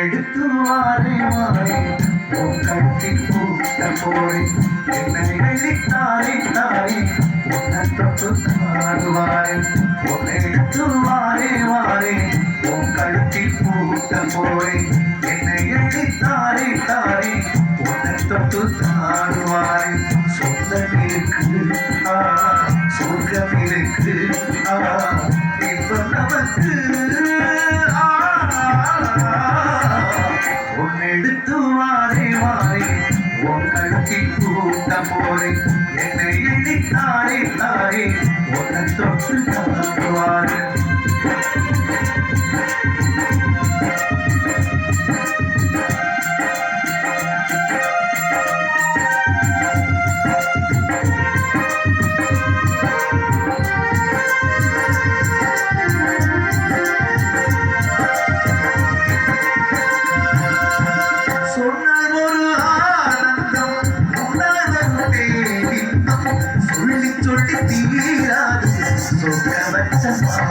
எடுத்து மாறி மாறி. உன் கட்டி கூட்ட போய் என்னை எழுதி தாரி. தாரி உன்னை தொட்டு காடுவாய் உன்னை எடுத்து மாறி. மாறி உன் கழுத்தி கூட்ட போய் என்னை எழுதி தாரி. தாரி உன்னை தொட்டு காடுவாய் சொந்தம் இருக்கு ஆ சொர்க்கம் இருக்கு இப்ப நமக்கு எதிர்த்து மாறி மாறி. உன் கழுத்தி கூட்ட போரே என்னை எண்ணி தாரே தாரே உன்னை தொட்டு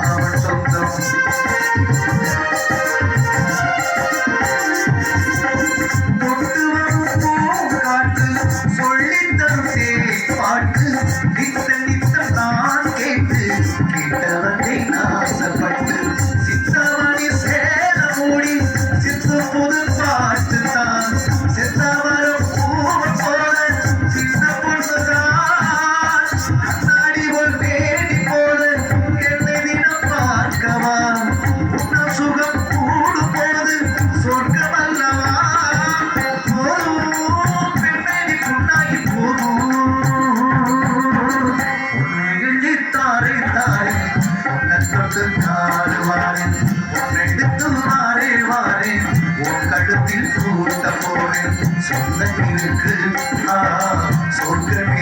Thank you.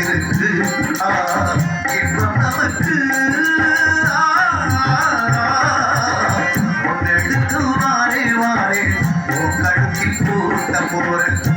இருக்கு ஆ இன்பம் நமக்கு. ஆ எடுத்து வாரே வாரே. ஓ கழுத்தில் கூட்ட போறேன்.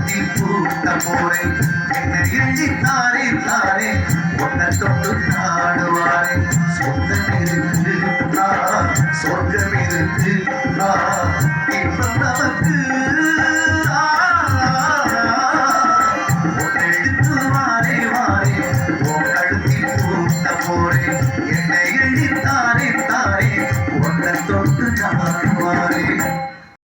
உன் பூத்த போரை போறேன் என்னை எண்ணி தாரே. தாரே உன்னை தொட்டு நாடுவாரே. சொந்தம் இருக்கு சொர்க்கம் இருக்கு நான்